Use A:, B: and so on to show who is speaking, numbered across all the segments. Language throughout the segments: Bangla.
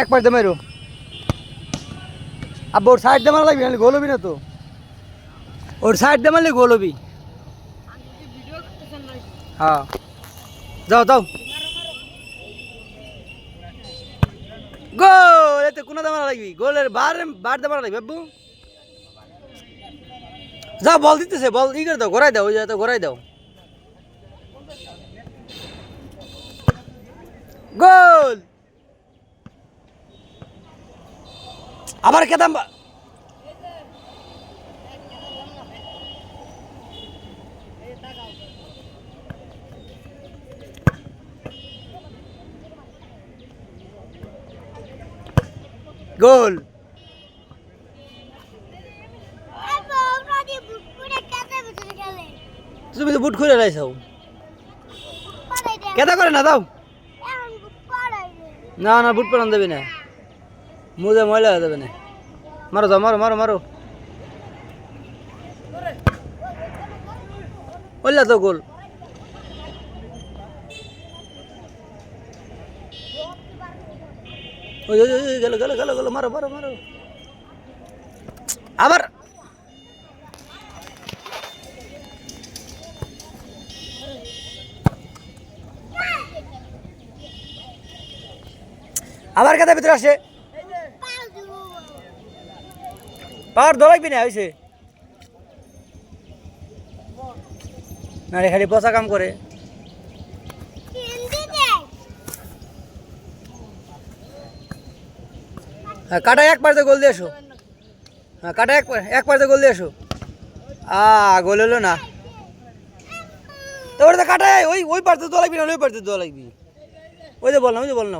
A: এক পাশ দে মারো আব্বা, ওর সাইড দে লাগবি, নাহলে গোল হবি না তো। ওর সাইড দে মারলে গোল হবি। হ্যাঁ। যাও যাও। গোল! কোনা দামারা লাগবি? গোলের বার বার দামারা লাগবে যাও বল দিতেছে, বল, ই করে দাও ঘোরাই দাও, ওই তো ঘোরাই দাও। গোল! আবার কেদাম গোল। তুমি তো বুট খুলে রাইছাও কেদা করে না, দাও। না না, বুট পরান দেবে না। মুজে ময়লা হয়ে যাবে না। মারো যাও মারো মারো মারো। বললা তো গোল। গেল গেল গেল গেল, মারো মারো মারো। আবার। আবার ভিতরে আসে? পাওয়ার দলাইবি না হয়েছে না রে খালি পচা কাম করে। হ্যাঁ কাটা এক পার্তে গোল দিয়ে আসো হ্যাঁ কাটা এক এক পার্তে গোল দিয়ে আসো আ, গোল হলো না। তারপরে তো কাটা ওই ওই পার্তে দোয়া লাগবি না, ওই পার্তে দোয়া লাগবি। ওই যে বল না ওই যে বল না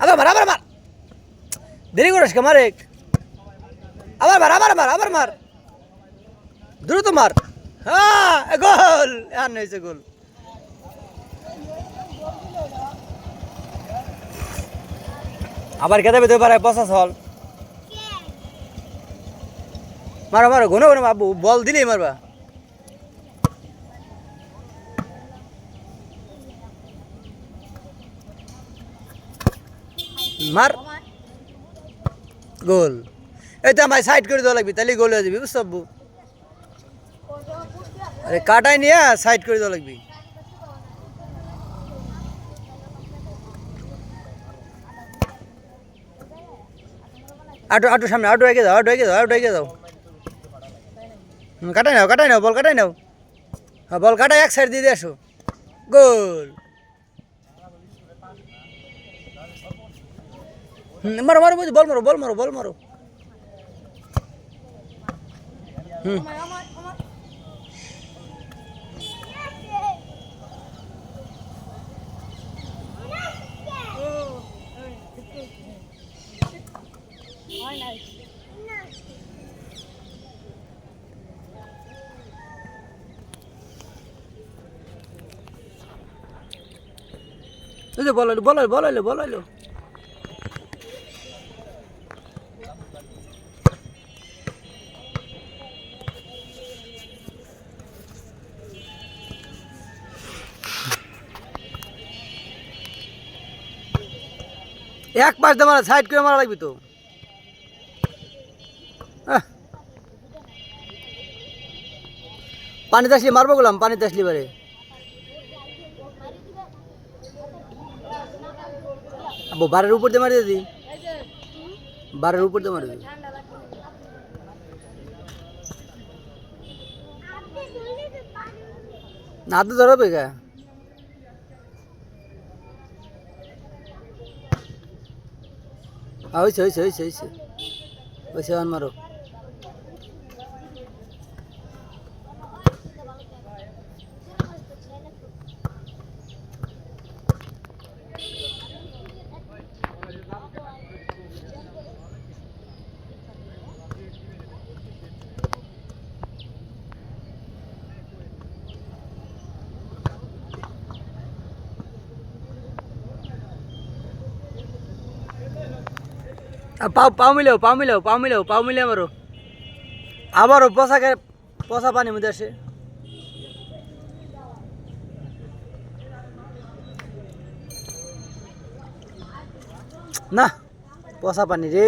A: আবার মার আবার মার। দেরি করিস কে, মারে আবার মার আবার মার আবার মার। দ্রুত মার। হ্যাঁ গোল। আর নইছে গোল। আবার কেটে পেতে পারে পচা ছল মারো মারো, ঘন ঘন বাবু বল দিলেই মারবা। মার। গোল। তো আমায় সাইড করে দেওয়া লাগবে তাহলে গোল হয়ে যাবি আব্বু? আরে কাটাই নিয়ে সাইড করে দেওয়া লাগবে। আটো আটো সামনে আটো এগিয়ে যাও আটো এগিয়ে যাও আটো যাও হুম, কাটাই নাও কাটাই নাও বল কাটাই নাও। হ্যাঁ বল কাটাই এক সাইড দিয়ে দিয়ে আসো। গোল। মারো মারো বল মারো বল মারো বল মারো। হুম। যে বলাইলো বলাইলো এক পাশ দিয়ে মারা, সাইড করে মারা লাগবি তো। পানিতে আসলে মারবো গেলাম, পানিতে আসলে বারে বারের উপর দিয়ে মারি দিদি বারের উপর দিয়ে মারি দিদি না তো ধরবে গা হয়েছে হয়েছে হয়েছে হয়েছে হয়েছে আন মারো পাও পাও মিলেও পাও মিলেও পাও মিলেও, পাও মিলে আমারও আবারও পশাকে পশা পানির মধ্যে আসে না পানি
B: কষা পানি রে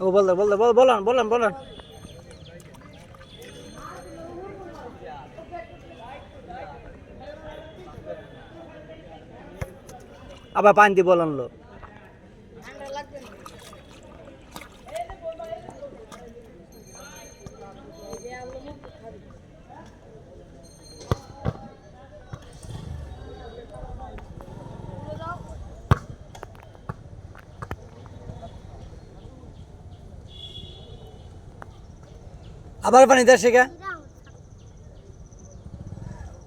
A: ও বল বল বল বলান বলান বলান আবার পানি দিয়ে বলান লো আবার পানি দেয় শেখা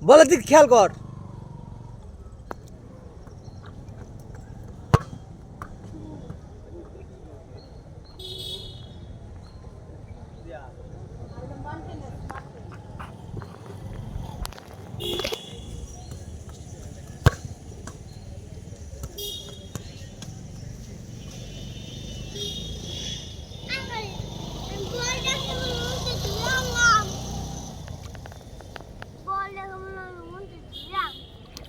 A: বলে তুই খেয়াল কর।